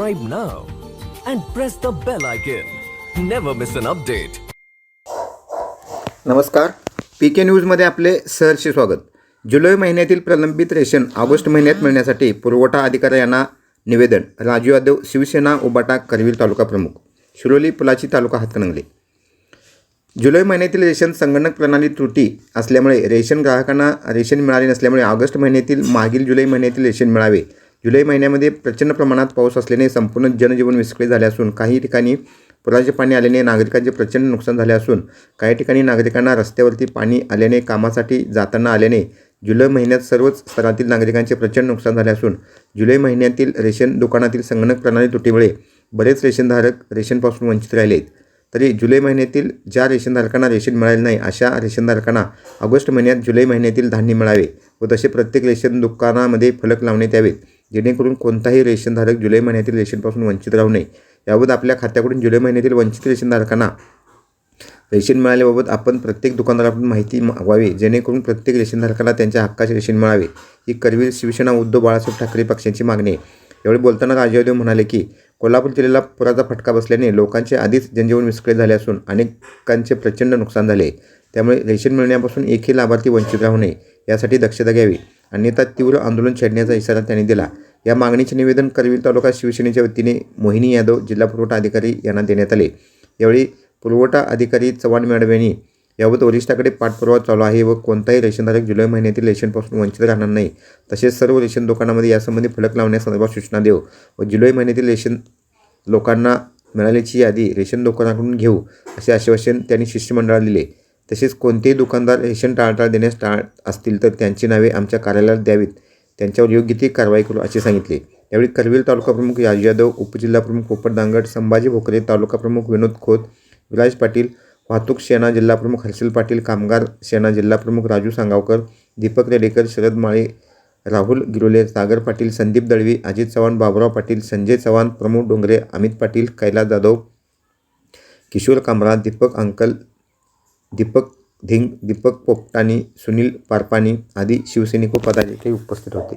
subscribe now and press the bell icon. Never miss an update. नमस्कार. P K न्यूजमध्ये आपले सहर्षे स्वागत. जुलै महिन्यातील प्रलंबित रेशन ऑगस्ट महिन्यात मिळण्यासाठी पुरवठा अधिकारी यांना निवेदन. राजू यादव शिवसेना उबाटा करवीर तालुका प्रमुख. शिरोली पुलाची तालुका हातकणंगले. जुलै महिन्यातील रेशन संगणक प्रणाली त्रुटी असल्यामुळे रेशन ग्राहकांना रेशन मिळाले नसल्यामुळे ऑगस्ट महिन्यातील मागील जुलै महिन्यातील रेशन मिळावे. जुलै महिन्यामध्ये प्रचंड प्रमाणात पाऊस असल्याने संपूर्ण जनजीवन विस्कळीत झाले असून काही ठिकाणी पुराचे पाणी आल्याने नागरिकांचे प्रचंड नुकसान झाले असून काही ठिकाणी नागरिकांना रस्त्यावरती पाणी आल्याने कामासाठी जाताना आल्याने जुलै महिन्यात सर्वच स्तरातील नागरिकांचे प्रचंड नुकसान झाले असून जुलै महिन्यातील रेशन दुकानातील संगणक प्रणाली तुटीमुळे बरेच रेशनधारक रेशनपासून वंचित राहिले आहेत. तरी जुलै महिन्यातील ज्या रेशनधारकांना रेशन मिळाले नाही अशा रेशनधारकांना ऑगस्ट महिन्यात जुलै महिन्यातील धान्य मिळावे व तसे प्रत्येक रेशन दुकानामध्ये फलक लावण्यात यावेत. जेणेकरून कोणताही रेशनधारक जुलै महिन्यातील रेशनपासून वंचित राहू नये. याबाबत आपल्या खात्याकडून जुलै महिन्यातील वंचित रेशनधारकांना रेशन मिळाल्याबाबत आपण प्रत्येक दुकानदाराकडून माहिती मागवावी जेणेकरून प्रत्येक रेशनधारकाला त्यांच्या हक्काचे रेशन मिळावे. ही करवीर शिवसेना उद्धव बाळासाहेब ठाकरे पक्षांची मागणी आहे. यावेळी बोलताना राजदेव म्हणाले की कोल्हापूर जिल्ह्याला पुराचा फटका बसल्याने लोकांचे आधीच जनजीवन विस्कळीत झाले असून अनेकांचे प्रचंड नुकसान झाले. आहे. त्यामुळे रेशन मिळण्यापासून एकही लाभार्थी वंचित राहू नये यासाठी दक्षता घ्यावी. अन्यथा तीव्र आंदोलन छेडण्याचा इशारा त्यांनी दिला. या मागणीचे निवेदन करवीर तालुका शिवसेनेच्या वतीने मोहिनी यादव जिल्हा पुरवठा अधिकारी यांना देण्यात आले. यावेळी पुरवठा अधिकारी चव्हाण मॅडम यांनी याबाबत वरिष्ठाकडे पाठपुरावा चालू आहे व कोणताही रेशनधारक जुलै महिन्यातील रेशनपासून वंचित राहणार नाही. तसेच सर्व रेशन दुकानामध्ये यासंबंधी फलक लावण्यासंदर्भात सूचना देऊ व जुलै महिन्यातील रेशन लोकांना मिळाल्याची यादी रेशन दुकानाकडून घेऊ असे आश्वासन त्यांनी शिष्टमंडळाला दिले. तसेच कोणतेही दुकानदार रेशन टाळटाळ देण्यास टाळत असतील तर त्यांची नावे आमच्या कार्यालयात द्यावीत. त्यांच्यावर योग्य ती कारवाई करू असे सांगितले. यावेळी करवीर तालुका प्रमुख राजू यादव उपजिल्हा प्रमुख पोपट दांगड संभाजी भोकरे तालुका प्रमुख विनोद खोत विलास पाटील वाहतूक सेना जिल्हा प्रमुख हर्षल पाटील कामगार सेना जिल्हा प्रमुख राजू सांगावकर दीपक रेडेकर शरद माळे राहुल गिरोले सागर पाटील संदीप दळवी अजित चव्हाण बाबुराव पाटील संजय चव्हाण प्रमोद डोंगरे अमित पाटील कैलास जाधव किशोर कामरा दीपक अंकल दीपक धिंग दीपक पोपटानी सुनील पारपानी आदी शिवसैनिक व पदाधिकारी उपस्थित होते.